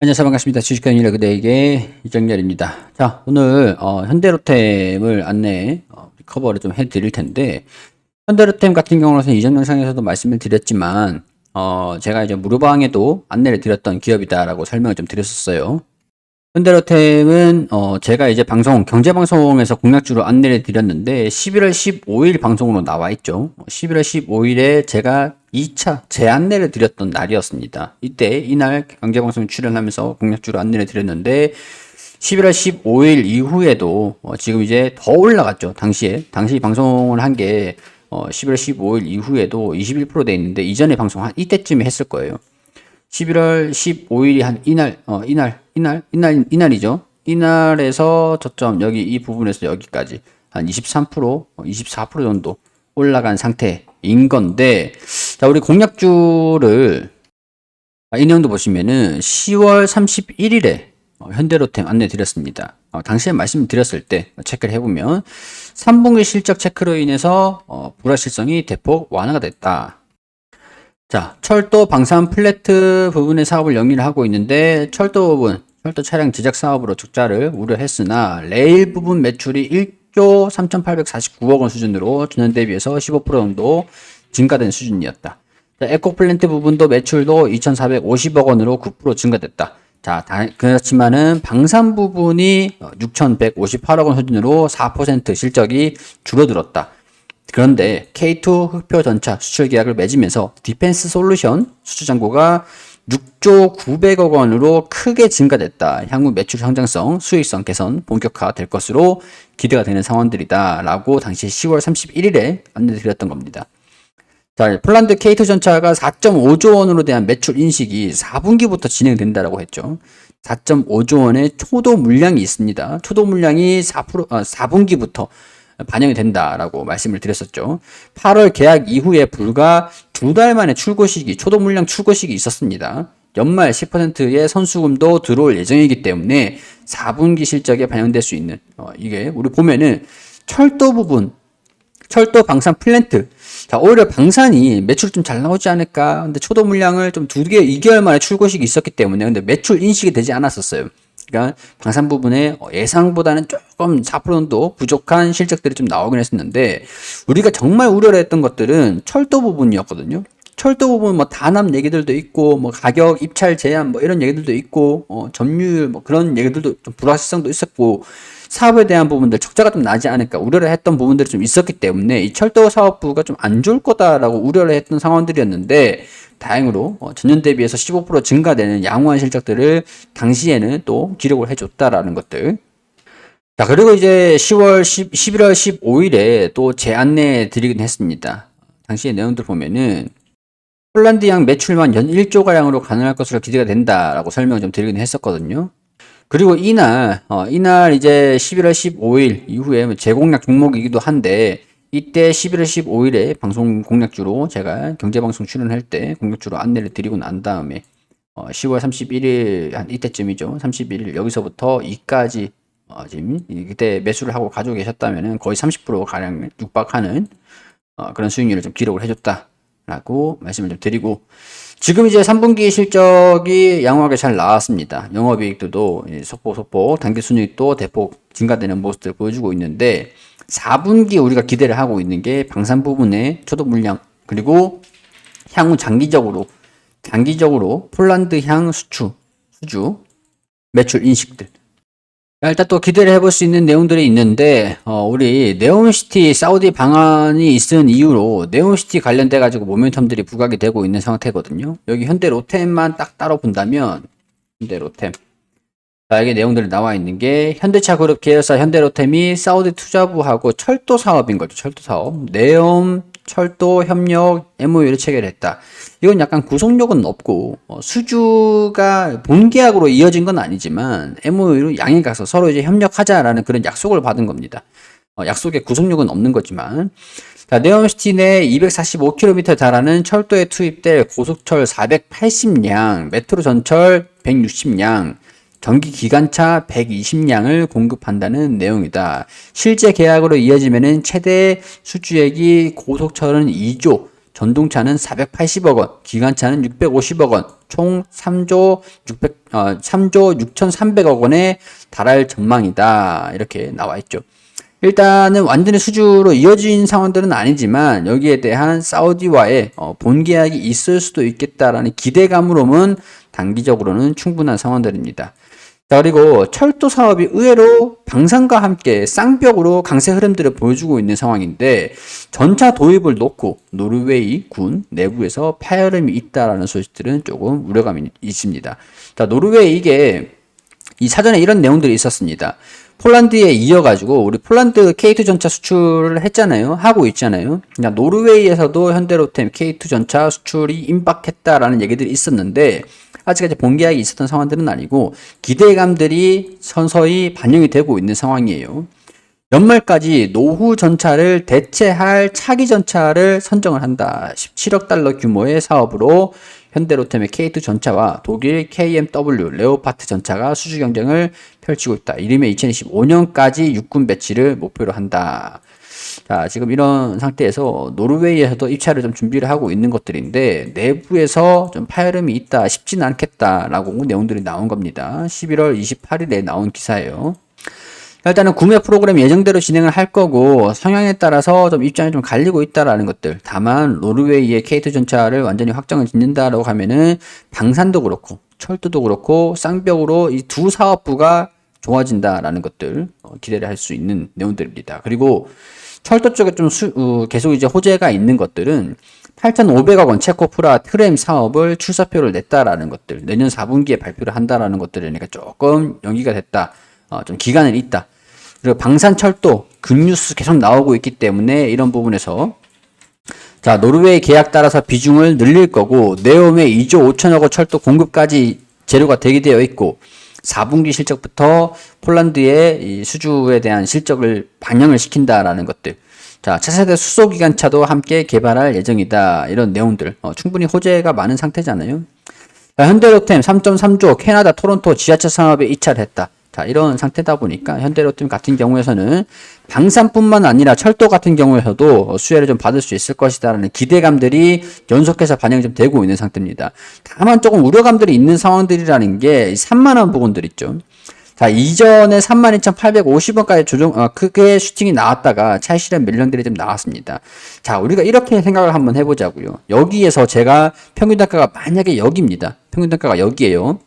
안녕하세요. 반갑습니다. 주식하는 일의 그대에게 이정렬입니다. 자 오늘 어, 현대로템을 안내 어, 커버를 좀 해드릴 텐데 현대로템 같은 경우는 이전 영상에서도 말씀을 드렸지만 어, 제가 이제 무료방에도 안내를 드렸던 기업이다라고 설명을 좀 드렸었어요. 현대로템은 어, 제가 이제 방송 경제방송에서 공략주로 안내를 드렸는데 11월 15일 방송으로 나와 있죠. 11월 15일에 제가 2차 재안내를 드렸던 날이었습니다. 이때 이날 경제방송 출연하면서 공략주로 안내를 드렸는데 11월 15일 이후에도 어, 지금 이제 더 올라갔죠. 당시에 당시 방송을 한게 어, 11월 15일 이후에도 21%돼 있는데 이전에 방송 한 이때쯤에 했을 거예요. 11월 15일이 한 이날 어 이날 이날 이날 이날이죠. 이날에서 저점 여기 이 부분에서 여기까지 한 23% 24% 정도 올라간 상태인 건데 자, 우리 공략주를 아, 이 내용도 보시면은 10월 31일에 어, 현대로템 안내 드렸습니다. 어, 당시에 말씀드렸을 때 체크를 해보면 3분기 실적 체크로 인해서 어, 불확실성이 대폭 완화가 됐다. 자, 철도 방산 플래트 부분의 사업을 영위를 하고 있는데 철도 부분, 철도 차량 제작 사업으로 적자를 우려했으나 레일 부분 매출이 1조 3,849억 원 수준으로 전년 대비해서 15% 정도 증가된 수준이었다. 자, 에코플랜트 부분도 매출도 2,450억 원으로 9% 증가됐다. 자, 다, 그렇지만은 방산 부분이 6,158억 원 수준으로 4% 실적이 줄어들었다. 그런데 K2 흑표 전차 수출 계약을 맺으면서 디펜스 솔루션 수출 잔고가 6조 900억 원으로 크게 증가됐다. 향후 매출 성장성, 수익성 개선 본격화될 것으로 기대가 되는 상황들이다. 라고 당시 10월 31일에 안내드렸던 겁니다. 자, 폴란드 K2 전차가 4.5조 원으로 대한 매출 인식이 4분기부터 진행된다라고 했죠. 4.5조 원의 초도 물량이 있습니다. 초도 물량이 4% 아, 4분기부터 반영이 된다라고 말씀을 드렸었죠. 8월 계약 이후에 불과 두 달 만에 출고 시기, 초도 물량 출고 시기 있었습니다. 연말 10%의 선수금도 들어올 예정이기 때문에 4분기 실적에 반영될 수 있는 어, 이게 우리 보면은 철도 부분 철도 방산 플랜트. 자, 오히려 방산이 매출 좀 잘 나오지 않을까? 근데 초도 물량을 좀 두 개, 2개월 만에 출고식이 있었기 때문에, 근데 매출 인식이 되지 않았었어요. 그러니까 방산 부분에 예상보다는 조금 4% 정도 부족한 실적들이 좀 나오긴 했었는데, 우리가 정말 우려를 했던 것들은 철도 부분이었거든요. 철도 부분 뭐 단합 얘기들도 있고 뭐 가격 입찰 제한 뭐 이런 얘기들도 있고 어 점유율 뭐 그런 얘기들도 좀 불확실성도 있었고 사업에 대한 부분들 적자가 좀 나지 않을까 우려를 했던 부분들이 좀 있었기 때문에 이 철도 사업부가 좀 안 좋을 거다라고 우려를 했던 상황들이었는데 다행으로 어, 전년 대비해서 15% 증가되는 양호한 실적들을 당시에는 또 기록을 해줬다라는 것들. 자 그리고 이제 10월 10, 11월 15일에 또 재안내 드리긴 했습니다. 당시의 내용들 보면은 폴란드 양 매출만 연 1조가량으로 가능할 것으로 기대가 된다라고 설명을 좀 드리긴 했었거든요. 그리고 이날, 어, 이날 이제 11월 15일 이후에 뭐 재공략 종목이기도 한데, 이때 11월 15일에 방송 공략주로 제가 경제방송 출연할 때 공략주로 안내를 드리고 난 다음에, 어, 10월 31일, 한 이때쯤이죠. 31일 여기서부터 2까지, 어, 지금, 그때 매수를 하고 가지고 계셨다면은 거의 30% 가량 육박하는, 어, 그런 수익률을 좀 기록을 해줬다. 라고 말씀을 좀 드리고 지금 이제 3분기 실적이 양호하게 잘 나왔습니다. 영업이익도 속보 속보 단기 순이익도 대폭 증가되는 모습을 보여주고 있는데 4분기 우리가 기대를 하고 있는 게 방산 부분의 초도 물량 그리고 향후 장기적으로 장기적으로 폴란드 향 수출 수주 매출 인식들 일단 또 기대를 해볼 수 있는 내용들이 있는데 어, 우리 네옴시티 사우디 방안이 있은 이유로 네옴시티 관련돼 가지고 모멘텀들이 부각이 되고 있는 상태거든요. 여기 현대 로템만 딱 따로 본다면 현대 로템 자, 여기 내용들이 나와 있는 게 현대차 그룹 계열사 현대 로템이 사우디 투자부하고 철도 사업인 거죠. 철도 사업. 네옴 철도 협력 MOU를 체결했다. 이건 약간 구속력은 없고 어, 수주가 본계약으로 이어진 건 아니지만 MOU로 양해 가서 서로 이제 협력하자라는 그런 약속을 받은 겁니다. 어, 약속에 구속력은 없는 거지만 자, 네옴시티 내 245km 달하는 철도에 투입될 고속철 480량, 메트로 전철 160량, 전기 기관차 120량을 공급한다는 내용이다. 실제 계약으로 이어지면은 최대 수주액이 고속철은 2조 전동차는 480억 원, 기관차는 650억 원, 총 3조 600, 어, 3조 6,300억 원에 달할 전망이다. 이렇게 나와 있죠. 일단은 완전히 수주로 이어진 상황들은 아니지만 여기에 대한 사우디와의 어, 본 계약이 있을 수도 있겠다라는 기대감으로는 단기적으로는 충분한 상황들입니다. 자, 그리고 철도 사업이 의외로 방산과 함께 쌍벽으로 강세 흐름들을 보여주고 있는 상황인데 전차 도입을 놓고 노르웨이 군 내부에서 파열음이 있다라는 소식들은 조금 우려감이 있습니다. 자, 노르웨이 이게 이 사전에 이런 내용들이 있었습니다. 폴란드에 이어가지고 우리 폴란드 K2 전차 수출을 했잖아요. 하고 있잖아요. 그러니까 노르웨이에서도 현대로템 K2 전차 수출이 임박했다라는 얘기들이 있었는데 아직까지 본계약이 있었던 상황들은 아니고 기대감들이 서서히 반영이 되고 있는 상황이에요. 연말까지 노후 전차를 대체할 차기 전차를 선정을 한다. 17억 달러 규모의 사업으로 현대로템의 K2 전차와 독일 KMW 레오파트 전차가 수주 경쟁을 펼치고 있다. 이름에 2025년까지 육군 배치를 목표로 한다. 자, 지금 이런 상태에서 노르웨이에서도 입찰을 좀 준비를 하고 있는 것들인데 내부에서 좀 파열음이 있다 싶지는 않겠다라고 내용들이 나온 겁니다. 11월 28일에 나온 기사예요. 일단은 구매 프로그램 예정대로 진행을 할 거고 성향에 따라서 좀 입장이 좀 갈리고 있다라는 것들. 다만 노르웨이의 K2 전차를 완전히 확정을 짓는다라고 하면은 방산도 그렇고 철도도 그렇고 쌍벽으로 이 두 사업부가 좋아진다라는 것들 어, 기대를 할 수 있는 내용들입니다. 그리고 철도 쪽에 좀 수, 어, 계속 이제 호재가 있는 것들은 8,500억 원 체코프라 트램 사업을 출사표를 냈다라는 것들, 내년 4분기에 발표를 한다라는 것들이니까 조금 연기가 됐다. 어, 좀 기간은 있다. 그리고 방산철도 근뉴스 계속 나오고 있기 때문에 이런 부분에서 자 노르웨이 계약 따라서 비중을 늘릴 거고 네옴의 2조 5천억 원 철도 공급까지 재료가 대기되어 있고 4분기 실적부터 폴란드의 이 수주에 대한 실적을 반영을 시킨다라는 것들. 자, 차세대 수소기관차도 함께 개발할 예정이다. 이런 내용들. 어, 충분히 호재가 많은 상태잖아요. 자, 현대로템 3.3조 캐나다 토론토 지하철 상업에 입찰했다. 자, 이런 상태다 보니까 현대로템 같은 경우에서는 방산뿐만 아니라 철도 같은 경우에서도 수혜를 좀 받을 수 있을 것이다라는 기대감들이 연속해서 반영이 좀 되고 있는 상태입니다. 다만 조금 우려감들이 있는 상황들이라는 게 산만한 부분들 있죠. 자, 이전에 32,850원까지 조정, 어, 크게 슈팅이 나왔다가 차실현 밀령들이 좀 나왔습니다. 자, 우리가 이렇게 생각을 한번 해보자고요. 여기에서 제가 평균 단가가 만약에 여기입니다. 평균 단가가 여기에요.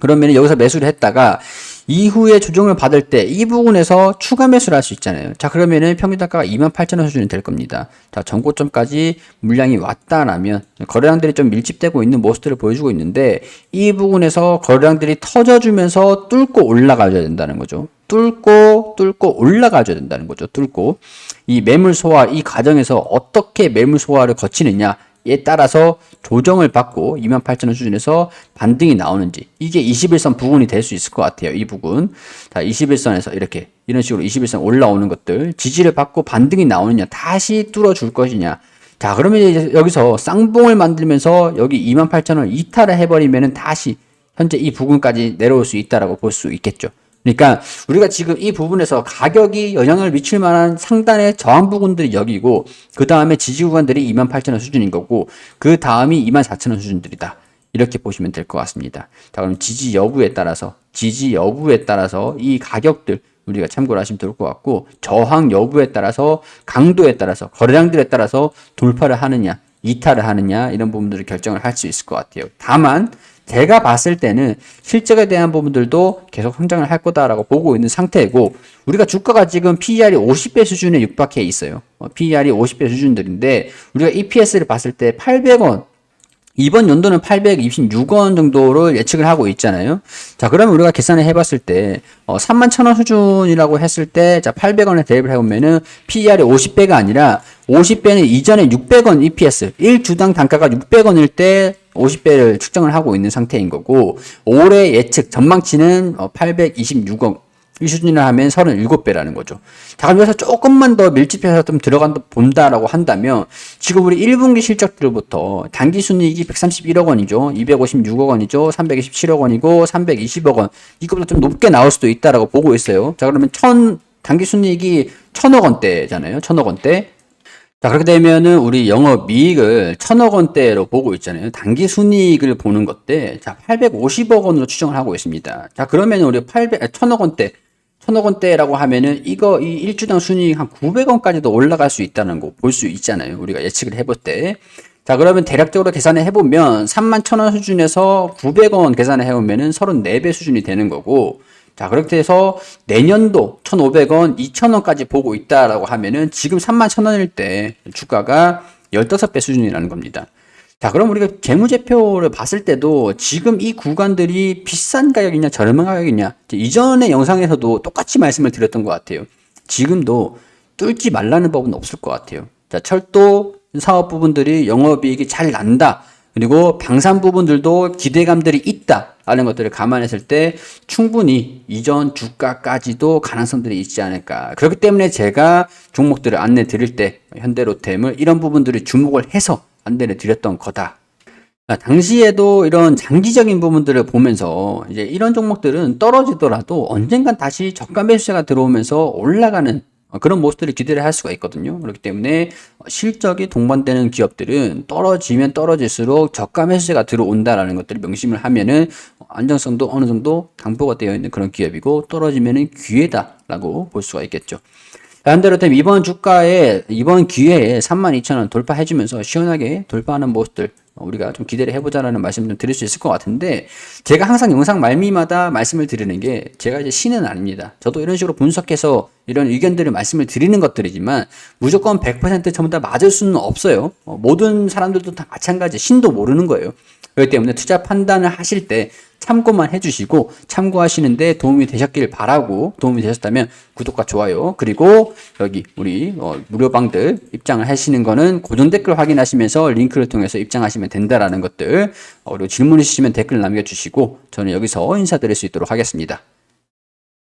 그러면 여기서 매수를 했다가 이후에 조정을 받을 때 이 부분에서 추가 매수를 할 수 있잖아요. 자, 그러면은 평균 단가가 28,000원 수준이 될 겁니다. 자, 전고점까지 물량이 왔다라면 거래량들이 좀 밀집되고 있는 모습들을 보여주고 있는데 이 부분에서 거래량들이 터져주면서 뚫고 올라가줘야 된다는 거죠. 뚫고 뚫고 올라가줘야 된다는 거죠. 뚫고 이 매물 소화 이 과정에서 어떻게 매물 소화를 거치느냐 에 따라서 조정을 받고 28,000원 수준에서 반등이 나오는지 이게 21선 부분이 될 수 있을 것 같아요. 이 부분. 자, 21선에서 이렇게 이런 식으로 21선 올라오는 것들 지지를 받고 반등이 나오느냐 다시 뚫어 줄 것이냐 자, 그러면 이제 여기서 쌍봉을 만들면서 여기 28,000원 이탈을 해버리면은 다시 현재 이 부분까지 내려올 수 있다라고 볼 수 있겠죠. 그러니까 우리가 지금 이 부분에서 가격이 영향을 미칠 만한 상단의 저항 부분들이 여기고 그 다음에 지지 구간들이 28,000원 수준인 거고 그 다음이 24,000원 수준들이다. 이렇게 보시면 될 것 같습니다. 자, 그럼 지지 여부에 따라서 지지 여부에 따라서 이 가격들 우리가 참고를 하시면 좋을 것 같고 저항 여부에 따라서 강도에 따라서 거래량들에 따라서 돌파를 하느냐 이탈을 하느냐 이런 부분들을 결정을 할 수 있을 것 같아요. 다만 제가 봤을 때는 실적에 대한 부분들도 계속 성장을 할 거다라고 보고 있는 상태이고 우리가 주가가 지금 PER이 50배 수준에 육박해 있어요. 어, PER이 50배 수준들인데 우리가 EPS를 봤을 때 800원 이번 연도는 826원 정도를 예측을 하고 있잖아요. 자, 그러면 우리가 계산을 해봤을 때, 어, 3만 1 0 0 0원 수준이라고 했을 때, 자, 800원에 대입을 해보면은, PER이 50배가 아니라, 50배는 이전에 600원 EPS, 1주당 단가가 600원일 때, 50배를 측정을 하고 있는 상태인 거고, 올해 예측, 전망치는 826억, 이 수준이라 하면 37배라는 거죠. 자, 그럼 여기서 조금만 더 밀집해서 좀 들어간다, 본다라고 한다면, 지금 우리 1분기 실적들부터 단기 순이익이 131억 원이죠. 256억 원이죠. 327억 원이고, 320억 원. 이거보다 좀 높게 나올 수도 있다라고 보고 있어요. 자, 그러면 천, 단기 순이익이 천억 원대잖아요. 천억 원대. 자, 그렇게 되면은 우리 영업 이익을 천억 원대로 보고 있잖아요. 단기 순이익을 보는 것때 자, 850억 원으로 추정을 하고 있습니다. 자, 그러면 우리 800, 아, 천억 원대, 천억 원대라고 하면은 이거 이 일주당 순이익 한 900원까지도 올라갈 수 있다는 거 볼 수 있잖아요. 우리가 예측을 해볼 때. 자, 그러면 대략적으로 계산을 해보면 3만 천원 수준에서 900원 계산을 해보면은 34배 수준이 되는 거고, 자, 그렇게 해서 내년도 1,500원, 2,000원까지 보고 있다라고 하면은 지금 3만 1,000원일 때 주가가 15배 수준이라는 겁니다. 자, 그럼 우리가 재무제표를 봤을 때도 지금 이 구간들이 비싼 가격이냐, 저렴한 가격이냐, 이전의 영상에서도 똑같이 말씀을 드렸던 것 같아요. 지금도 뚫지 말라는 법은 없을 것 같아요. 자, 철도 사업 부분들이 영업이익이 잘 난다. 그리고 방산 부분들도 기대감들이 있다 라는 것들을 감안했을 때 충분히 이전 주가까지도 가능성들이 있지 않을까. 그렇기 때문에 제가 종목들을 안내 드릴 때 현대로템을 이런 부분들을 주목을 해서 안내를 드렸던 거다. 당시에도 이런 장기적인 부분들을 보면서 이제 이런 종목들은 떨어지더라도 언젠간 다시 저가 매수세가 들어오면서 올라가는 어, 그런 모습들을 기대를 할 수가 있거든요. 그렇기 때문에 실적이 동반되는 기업들은 떨어지면 떨어질수록 저가 매수세가 들어온다라는 것들을 명심을 하면은 안정성도 어느 정도 담보가 되어 있는 그런 기업이고 떨어지면은 기회다라고 볼 수가 있겠죠. 반대로 되면 이번 주가에 이번 기회에 32,000원 돌파해주면서 시원하게 돌파하는 모습들 우리가 좀 기대를 해보자라는 말씀 좀 드릴 수 있을 것 같은데 제가 항상 영상 말미마다 말씀을 드리는 게 제가 이제 신은 아닙니다. 저도 이런 식으로 분석해서 이런 의견들을 말씀을 드리는 것들이지만 무조건 100% 전부 다 맞을 수는 없어요. 어, 모든 사람들도 다 마찬가지 신도 모르는 거예요. 그렇기 때문에 투자 판단을 하실 때 참고만 해주시고 참고하시는데 도움이 되셨길 바라고 도움이 되셨다면 구독과 좋아요 그리고 여기 우리 어, 무료방들 입장을 하시는 거는 고정 댓글 확인하시면서 링크를 통해서 입장하시면 된다라는 것들 어, 그리고 질문 있으시면 댓글 남겨주시고 저는 여기서 인사드릴 수 있도록 하겠습니다.